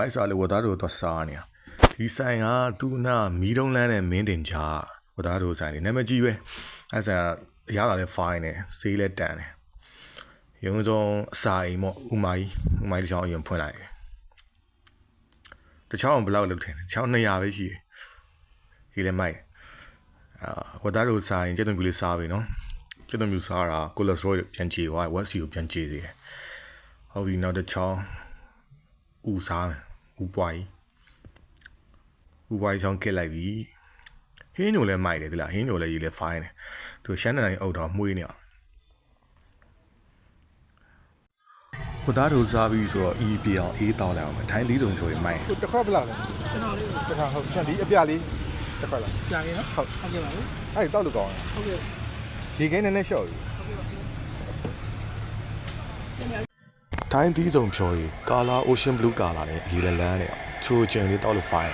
ဘိုက်စာလေးဝတ်သားတို့သွားစားနေရဒီဆိုင်ကသူ့နာမီးတုံးလန်းနဲ့မင်းတင်ချာဝတ်သားတို့ဆိုင်လေးနာမည်ကြီးပဲအဲ့ဆိုင်ကရလာတဲ့ fine နဲ့ဆေးလဲတန်တယ်ရုံးစုံအစာအိမ်ပေါ့ဥမာကြီးဥမာကြီးတစ်ချောင်းအရင်ဖွင့်လိုက်တယ်တစ်ချောင်းဘယ်လောက်လုပ်ထင်လဲတစ်ချောင်း200ပဲရှိတယ်ဒီလည်းမိုက်တယ်အာဝတ်သားတို့ဆိုင်ကျက်သွန်ပြူလေးစားပြီနော်ကျက်သွန်ပြူစားတာကိုလက်စထရောပြန်ကြေသွားဝက်စီကိုပြန်ကြေသေးတယ်ဟုတ်ပြီနောက်တစ်ချောင်းဥစားမယ် ဥပွားကြီးဥပွားကြီးချောင်းကစ်လိုက်ပြီဟင်းညိုလည်းမိုက်တယ်ဒီလားဟင်းညိုလည်းရေးလည်းဖိုင်းတယ်သူရှမ်းတန်တိုင်းအုပ်တော့မှုေးနေအောင်ဟိုသားတို့စားပြီးဆိုတော့အီးပြအောင်အေးတောင်းလိုက်အောင်မယ်ထိုင်းလေးတုံချိုးရင်မိုက်ဟိုတစ်ခွက်ဘယ်လောက်လဲကျွန်တော်လေးတစ်ခါဟုတ်ပြန်ဒီအပြလေးတစ်ခွက်လားကြာခဲ့နော်ဟုတ်ဟုတ်ကဲ့ပါဘူးအဲ့ဒီတောက်လို့ကောင်းတယ်ဟုတ်ကဲ့ရေခင်းနည်းနည်းလျှော့ပြီ ထိုင်းသီးစုံဖြော်ရီကာလာ ocean blue ကာလာနဲ့ရေးလည်းလန်းနေအောင်ချိုးချင်လေးတောက်လို့ဖိုင်း